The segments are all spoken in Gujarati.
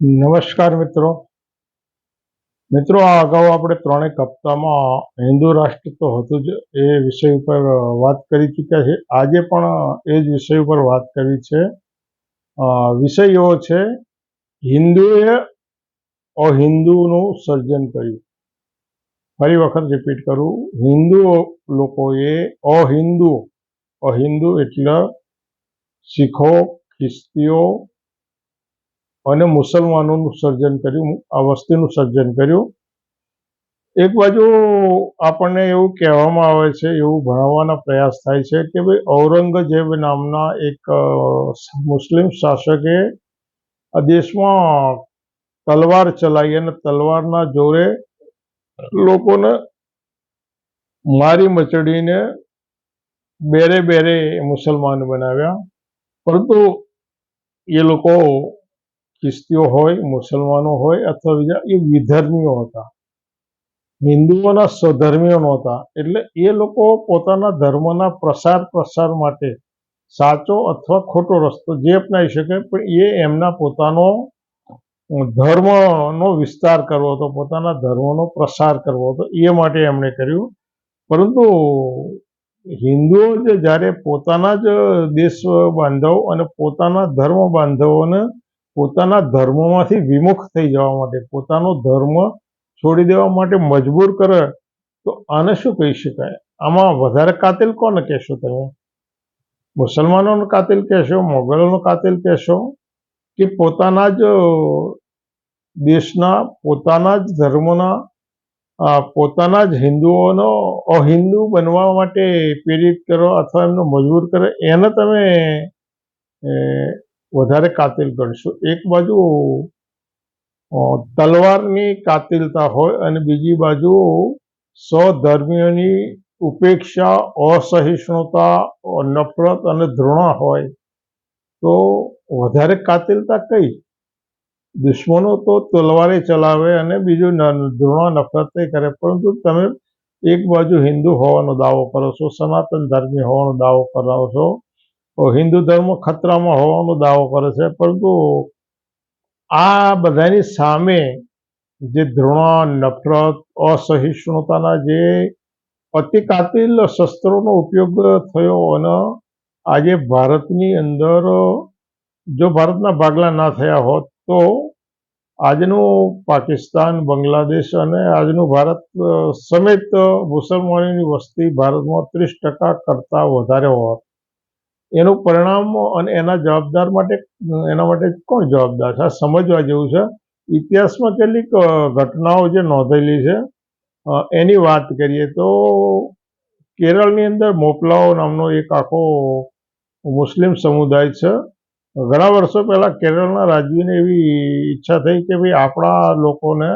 નમસ્કાર મિત્રો. મિત્રો, આ અગાઉ આપણે ત્રણેક હપ્તામાં હિન્દુ રાષ્ટ્ર તો હતું જ, એ વિષય ઉપર વાત કરી ચૂક્યા છે. આજે પણ એ જ વિષય ઉપર વાત કરી છે. વિષય એવો છે, હિન્દુએ અહિન્દુનું સર્જન કર્યું. ફરી વખત રિપીટ કરું, હિન્દુ લોકોએ અહિન્દુ અહિન્દુ એટલે શીખો, ખ્રિસ્તીઓ અને મુસલમાનોનું સર્જન કર્યું, આ વસ્તીનું સર્જન કર્યું. એક બાજુ આપણને એવું કહેવામાં આવે છે, એવું ભણાવવાના પ્રયાસ થાય છે કે ભાઈ ઔરંગઝેબ નામના એક મુસ્લિમ શાસકે આ દેશમાં તલવાર ચલાવી અને તલવારના જોરે લોકોને મારી મચડીને બેરે બેરે મુસલમાન બનાવ્યા. પરંતુ એ લોકો ખ્રિસ્તીઓ હોય, મુસલમાનો હોય અથવા બીજા એ વિધર્મીઓ હતા. હિન્દુઓના સ્વધર્મીઓ નહોતા. એટલે એ લોકો પોતાના ધર્મના પ્રસાર પ્રસાર માટે સાચો અથવા ખોટો રસ્તો જે અપનાવી શકે, પણ એ એમના પોતાનો ધર્મનો વિસ્તાર કરવો હતો, પોતાના ધર્મનો પ્રસાર કરવો હતો, એ માટે એમણે કર્યું. પરંતુ હિન્દુઓ જે જ્યારે પોતાના જ દેશ બાંધવ અને પોતાના ધર્મ બાંધવોને પોતાના ધર્મમાંથી વિમુખ થઈ જવા માટે, પોતાનો ધર્મ છોડી દેવા માટે મજબૂર કરે, તો આને શું કહી શકાય? આમાં વધારે કાતિલ કોને કહેશો તમે? મુસલમાનોનો કાતિલ કહેશો, મોગલોનો કાતિલ કહેશો, કે પોતાના જ, દેશના, પોતાના જ ધર્મના પોતાના જ હિન્દુઓનો અહિન્દુ બનવા માટે પ્રેરિત કરો અથવા એમને મજબૂર કરે, એને તમે વધારે કાતિલ ગણશો એક બાજુ તલવારની કાતિલતા હોય અને બીજી બાજુ સ્વધર્મીઓની ઉપેક્ષા, અસહિષ્ણુતા, નફરત અને ધૃણા હોય તો વધારે કાતિલતા કઈ? દુશ્મનો તો તલવારે ચલાવે અને બીજું ધૃણા, નફરત કરે. પરંતુ તમે એક બાજુ હિન્દુ હોવાનો દાવો કરો છો, સનાતન ધર્મી હોવાનો દાવો કરાવો છો હિન્દુ ધર્મ ખતરામાં હોવાનો દાવો કરે છે. પરંતુ આ બધાની સામે જે ધૃણા નફરત, અસહિષ્ણુતાના જે અતિ કાતિલ શસ્ત્રોનો ઉપયોગ થયો અને આજે ભારતની અંદર જો ભારતના ભાગલા ના થયા હોત તો આજનું પાકિસ્તાન, બાંગ્લાદેશ અને આજનું ભારત સમેત મુસલમાનોની વસ્તી ભારતમાં ત્રીસ ટકા કરતાં વધારે હોત. એનું પરિણામ અને એના જવાબદાર માટે, એના માટે કોણ જવાબદાર છે? આ સમજવા જેવું છે. ઇતિહાસમાં કેટલીક ઘટનાઓ જે નોંધેલી છે. એની વાત કરીએ તો કેરળની અંદર મોપલાઓ નામનો એક આખો મુસ્લિમ સમુદાય છે. ઘણા વર્ષો પહેલાં કેરળના રાજ્યને એવી ઈચ્છા થઈ કે ભાઈ આપણા લોકોને,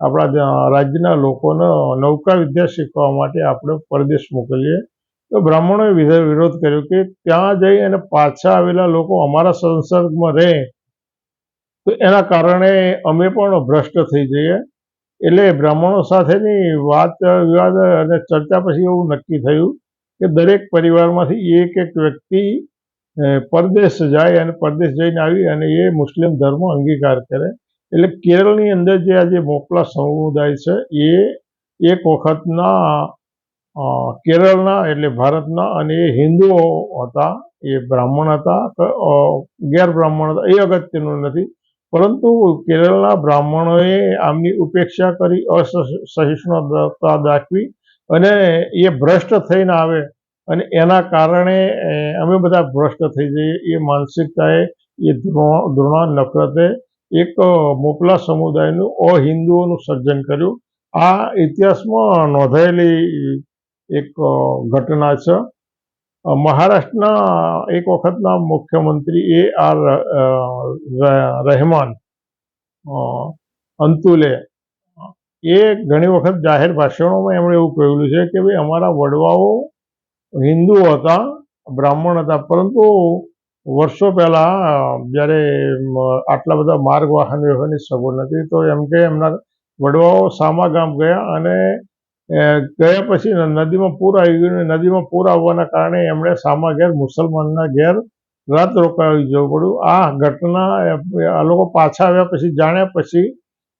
આપણા રાજ્યના લોકોને નૌકા વિદ્યા શીખવા માટે આપણે પરદેશ મોકલીએ. તો બ્રાહ્મણોએ વિરોધ કર્યો કે ત્યાં જઈ અને પાછા આવેલા લોકો અમારા સંસર્ગમાં રહે. તો એના કારણે અમે પણ ભ્રષ્ટ થઈ જઈએ. એટલે બ્રાહ્મણો સાથેની વાત, વિવાદ અને ચર્ચા પછી એવું નક્કી થયું કે દરેક પરિવારમાંથી એક એક વ્યક્તિ પરદેશ જાય અને પરદેશ જઈને આવી અને એ મુસ્લિમ ધર્મ અંગીકાર કરે. એટલે કેરળની અંદર જે આજે મોકલા સમુદાય છે, એ એક વખતના કેરળના એટલે ભારતના અને એ હિન્દુઓ હતા, એ બ્રાહ્મણ હતા ગેર બ્રાહ્મણ હતા, એ અગત્યનું નથી. પરંતુ કેરળના બ્રાહ્મણોએ આમની ઉપેક્ષા કરી અસહિષ્ણુતા દાખવી અને એ ભ્રષ્ટ થઈને આવે અને એના કારણે અમે બધા ભ્રષ્ટ થઈ જઈએ. એ માનસિકતાએ, એ ધૃણા નફરતે એક મોકલા સમુદાયનું અહિન્દુઓનું સર્જન કર્યું. આ ઇતિહાસમાં નોંધાયેલી એક ઘટના છે. મહારાષ્ટ્રના એક વખતના મુખ્યમંત્રી એ આર રહેમાન અંતુલે, એ ઘણી વખત જાહેર ભાષણોમાં એમણે એવું કહેલું છે કે ભાઈ અમારા વડવાઓ હિન્દુ હતા, બ્રાહ્મણ હતા, પરંતુ વર્ષો પહેલા જ્યારે આટલા બધા માર્ગ વાહન વ્યવહારની સગવડ નથી તો એમ કે એમના વડવાઓ સામા ગામ ગયા અને ગયા પછી નદીમાં પૂર આવી ગયું નદીમાં પૂર આવવાના કારણે એમણે સામા ઘેર, મુસલમાનના ઘેર રાત રોકાવી જવું પડ્યું. આ ઘટના આ લોકો પાછા આવ્યા પછી જાણ્યા પછી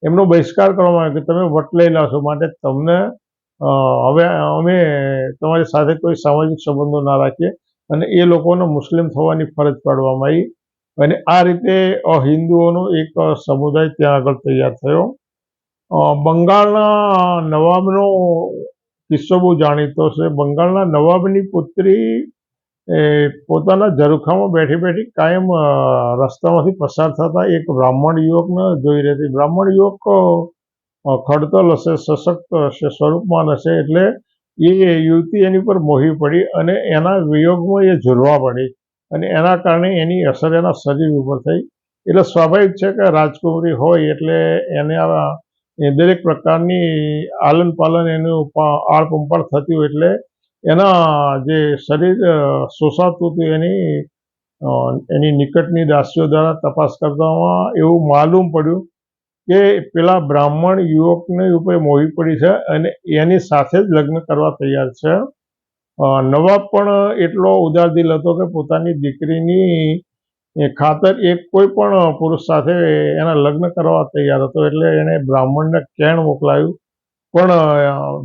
એમનો બહિષ્કાર કરવામાં આવ્યો કે તમે વટ લઈ લાવશો માટે તમને હવે અમે તમારી સાથે કોઈ સામાજિક સંબંધો ના રાખીએ અને એ લોકોને મુસ્લિમ થવાની ફરજ પાડવામાં આવી. અને આ રીતે હિન્દુઓનો એક સમુદાય ત્યાં આગળ તૈયાર થયો. બંગાળના નવાબનો કિસ્સો બહુ જાણીતો છે. બંગાળના નવાબની પુત્રી એ પોતાના ઝરૂખામાં બેઠી બેઠી કાયમ રસ્તામાંથી પસાર થતા એક બ્રાહ્મણ યુવકને જોઈ રહી બ્રાહ્મણ યુવક ખડતલ હશે, સશક્ત હશે સ્વરૂપમાન હશે એટલે એ યુવતી એની પર મોહી પડી અને એના વિયોગમાં એ ઝૂલવા પડી અને એના કારણે એની અસર એના શરીર ઉપર થઈ. એટલે સ્વાભાવિક છે કે રાજકુમારી હોય એટલે એને આ એ દરેક પ્રકારની આલન પાલન એનું આળપંપાળ થતી હોય એટલે એના જે શરીર શોષાતું હતું એની એની નિકટની દાસીઓ દ્વારા તપાસ કરતામાં એવું માલુમ પડ્યું કે પેલા બ્રાહ્મણ યુવકને ઉપર મોહી પડી છે અને એની સાથે જ લગ્ન કરવા તૈયાર છે. નવાબ પણ એટલો ઉદાર દિલ હતો કે પોતાની દીકરીની એ ખાતર એક કોઈ પણ પુરુષ સાથે એના લગ્ન કરવા તૈયાર હતો એટલે એણે બ્રાહ્મણને કેણ મોકલાયું. પણ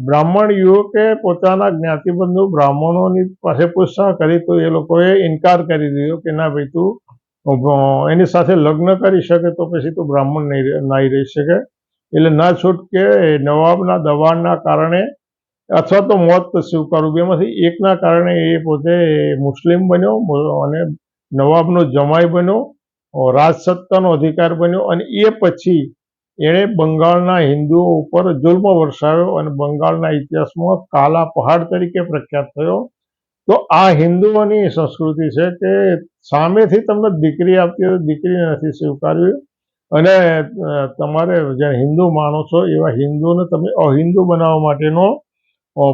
બ્રાહ્મણ યુવકે પોતાના જ્ઞાતિબંધુ બ્રાહ્મણોની પાસે પૂછતાછ કરી તો એ લોકોએ ઇનકાર કરી દીધો કે ના ભાઈ તું એની સાથે લગ્ન કરી શકે તો પછી તું બ્રાહ્મણ નહીં નહીં રહી શકે. એટલે ના છૂટકે નવાબના દબાણના કારણે અથવા તો મોત સ્વીકારવું. બેમાંથી એકના કારણે એ પોતે મુસ્લિમ બન્યો અને નવાબનો જમાઈ બન્યો રાજસત્તાનો અધિકાર બન્યો અને એ પછી એણે બંગાળના હિન્દુઓ ઉપર જુલ્મ વરસાવ્યો અને બંગાળના ઇતિહાસમાં કાલા પહાડ તરીકે પ્રખ્યાત થયો. તો આ હિન્દુઓની સંસ્કૃતિ છે કે સામેથી તમને દીકરી આપતી હોય દીકરીને દીકરી નથી સ્વીકારવી. અને તમારે જે હિન્દુ માનો છો એવા હિન્દુઓને તમે અહિન્દુ બનાવવા માટેનો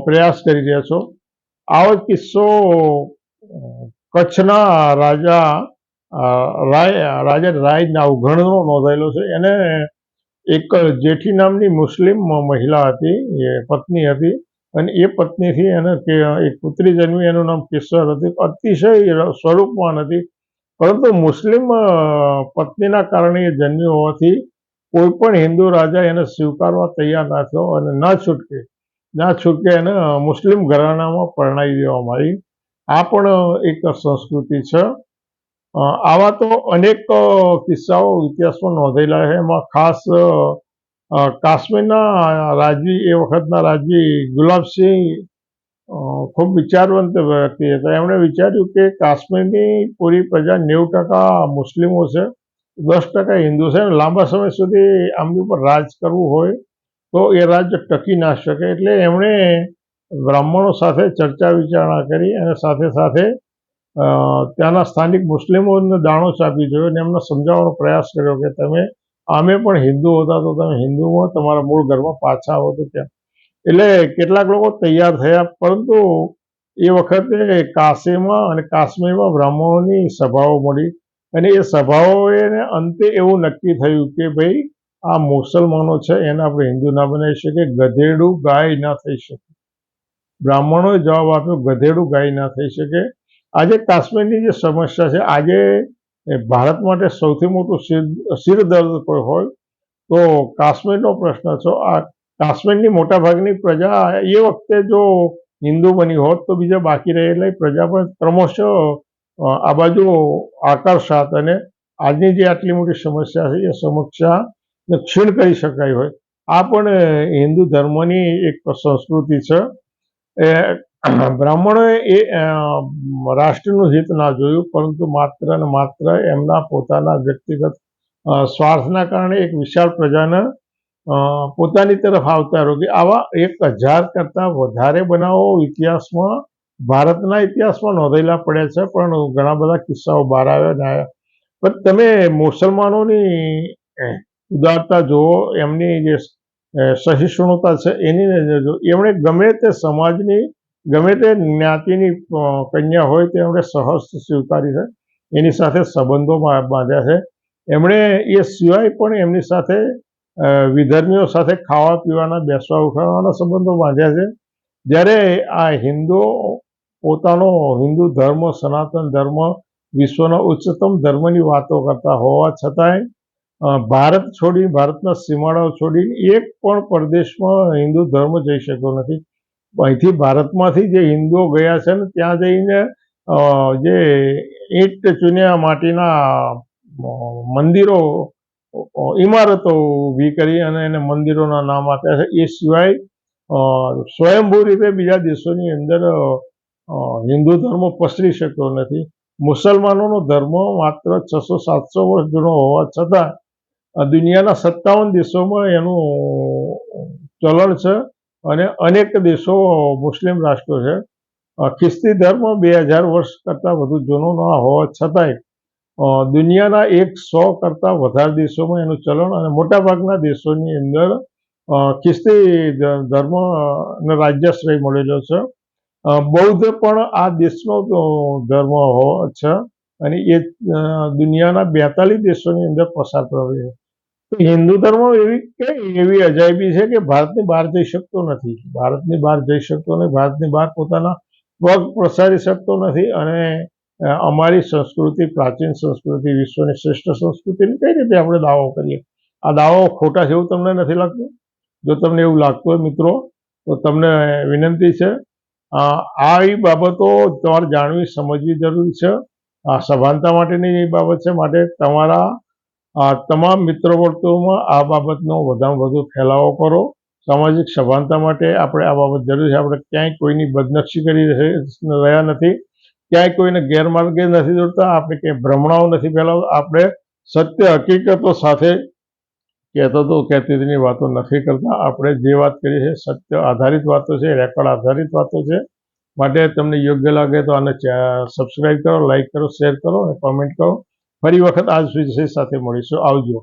પ્રયાસ કરી રહ્યા છો. આવો જ કિસ્સો કચ્છના રાજા રાય, રાજા રાયના અવગણનો નોંધાયેલો છે. એને એક જેઠી નામની મુસ્લિમ મહિલા હતી, એ પત્ની હતી અને એ પત્નીથી એને એક પુત્રી જન્મી, એનું નામ કિશોર હતું. અતિશય સ્વરૂપમાં હતી. પરંતુ મુસ્લિમ પત્નીના કારણે એ જન્મી હોવાથી કોઈ પણ હિન્દુ રાજા એને સ્વીકારવા તૈયાર ના થયો અને ના છૂટકે ના છૂટકે એને મુસ્લિમ ઘરાણામાં પરણાવી દેવામાં આવી. આ પણ એક સંસ્કૃતિ છે. આવા તો અનેક કિસ્સાઓ ઇતિહાસમાં નોંધેલા છે. એમાં ખાસ કાશ્મીરના રાજવી એ વખતના રાજવી ગુલાબસિંહ ખૂબ વિચારવંત વ્યક્તિ હતા. એમણે વિચાર્યું કે કાશ્મીરની પૂરી પ્રજા નેવું ટકા મુસ્લિમો છે, દસ ટકા હિન્દુ છે. લાંબા સમય સુધી આમની ઉપર રાજ કરવું હોય તો એ રાજ્ય ટકી ના શકે. એટલે એમણે બ્રાહ્મણો સાથે ચર્ચા વિચારણા કરી અને સાથે સાથે ત્યાંના સ્થાનિક મુસ્લિમોને દાણો ચાપી જોયો અને એમને સમજાવવાનો પ્રયાસ કર્યો કે તમે અમે પણ હિન્દુ હતા તો તમે હિન્દુમાં તમારા મૂળ ઘરમાં પાછા આવો તો ત્યાં. એટલે કેટલાક લોકો તૈયાર થયા, પરંતુ એ વખતે કાશીમાં અને કાશ્મીરમાં બ્રાહ્મણોની સભાઓ મળી અને એ સભાઓએ અંતે એવું નક્કી થયું કે ભાઈ આ મુસલમાનો છે, એને આપણે હિન્દુ ના બનાવી શકીએ, ગધેડું ગાય ના થઈ શકે. બ્રાહ્મણોએ જવાબ આપ્યો, ગધેડું ગાય ના થઈ શકે. આજે કાશ્મીરની જે સમસ્યા છે, આજે ભારત માટે સૌથી મોટું શિર શિરદર્દ કોઈ હોય તો કાશ્મીરનો પ્રશ્ન છે. આ કાશ્મીરની મોટાભાગની પ્રજા એ વખતે જો હિન્દુ બની હોત તો બીજા બાકી રહેલી પ્રજા પણ ક્રમશઃ આ બાજુ આકર્ષાત અને આજની જે આટલી મોટી સમસ્યા છે, એ સમસ્યાને ક્ષીણ કરી શકાય હોય. આ પણ હિન્દુ ધર્મની એક સંસ્કૃતિ છે. એ, બ્રાહ્મણોએ એ રાષ્ટ્રનું હિત ના જોયું, પરંતુ માત્ર ને માત્ર એમના પોતાના વ્યક્તિગત સ્વાર્થના કારણે એક વિશાળ પ્રજાને પોતાની તરફ આવતા રોકી. આવા એક હજાર કરતાં વધારે બનાવો ઇતિહાસમાં, ભારતના ઇતિહાસમાં નોંધેલા પડ્યા છે, પણ ઘણા બધા કિસ્સાઓ બહાર આવ્યા ને આવ્યા પણ તમે મુસલમાનોની, ઉદારતા જુઓ, એમની જે સહિષ્ણુતા છે, એની જુઓ એમણે ગમે તે સમાજની, ગમે તે જ્ઞાતિની કન્યા હોય તે એમણે સહજ સ્વીકારી છે. એની સાથે સંબંધો બાંધ્યા છે. એમણે એ સિવાય પણ એમની સાથે વિધર્મીઓ સાથે ખાવા પીવાના બેસવા ઉઠાવવાના સંબંધો બાંધ્યા છે. જ્યારે આ હિન્દુઓ પોતાનો હિન્દુ ધર્મ, સનાતન ધર્મ, વિશ્વના ઉચ્ચતમ ધર્મની વાતો કરતા હોવા છતાંય ભારત છોડી, ભારતના સીમાડાઓ છોડીને એક પણ પરદેશમાં હિન્દુ ધર્મ જઈ શક્યો નથી. અહીંથી ભારતમાંથી જે હિન્દુઓ ગયા છે ને, ત્યાં જઈને જે ઈંટ ચૂન્યા માટીના મંદિરો ઇમારતો ઊભી કરી અને એને મંદિરોના નામ આપ્યા છે. એ સિવાય સ્વયંભૂ રીતે બીજા દેશોની અંદર હિન્દુ ધર્મ પસરી શક્યો નથી. મુસલમાનોનો ધર્મ માત્ર છસો સાતસો વર્ષ જૂનો હોવા છતાં દુનિયાના સત્તાવન દેશોમાં એનું ચલણ છે અને અનેક દેશો મુસ્લિમ રાષ્ટ્રો છે. ખ્રિસ્તી ધર્મ બે હજાર વર્ષ કરતાં વધુ જૂનો ન હોવા છતાંય દુનિયાના એક સો કરતાં વધારે દેશોમાં એનું ચલણ અને મોટાભાગના દેશોની અંદર ખ્રિસ્તી ધર્મને રાજ્યાશ્રય મળેલો છે. બૌદ્ધ પણ આ દેશનો ધર્મ છે. અને એ દુનિયાના બેતાલીસ દેશોની અંદર પસાર થયો છે. તો હિન્દુ ધર્મ એવી કઈ એવી અજાયબી છે કે ભારતની બહાર જઈ શકતો નથી? ભારતની બહાર જઈ શકતો નથી, ભારતની બહાર પોતાના પગ પ્રસારી શકતો નથી અને અમારી સંસ્કૃતિ, પ્રાચીન સંસ્કૃતિ, વિશ્વની શ્રેષ્ઠ સંસ્કૃતિને કઈ રીતે આપણે દાવો કરીએ? આ દાવો ખોટા છે એવું તમને નથી લાગતું? જો તમને એવું લાગતું હોય મિત્રો, તો તમને વિનંતી છે આવી બાબતો તમારે જાણવી, સમજવી જરૂરી છે. સભાનતા માટેની એ બાબત છે. માટે તમારા, આ તમામ મિત્ર વર્તુળમાં આ બાબતનો વધારે વધુ ફેલાવો કરો. સામાજિક સભાનતા માટે આપણે આ બાબત જરૂરી છે. આપણે ક્યાંય કોઈની બદનક્ષી કરી રહ્યા નથી. ક્યાંય કોઈને ગેરમાર્ગે નથી દોરતા આપણે ક્યાંય ભ્રમણાઓ નથી ફેલાવતા. આપણે સત્ય હકીકતો સાથે કહેતો તો કહેતીની વાતો નથી કરતા. આપણે જે વાત કરીએ છીએ સત્ય આધારિત વાતો છે, રેકોર્ડ આધારિત વાતો છે. માટે તમને યોગ્ય લાગે તો આને સબસ્ક્રાઈબ કરો લાઈક કરો શેર કરો અને કોમેન્ટ કરો. ફરી વખત આ વિષય સાથે મળીશું. આવજો.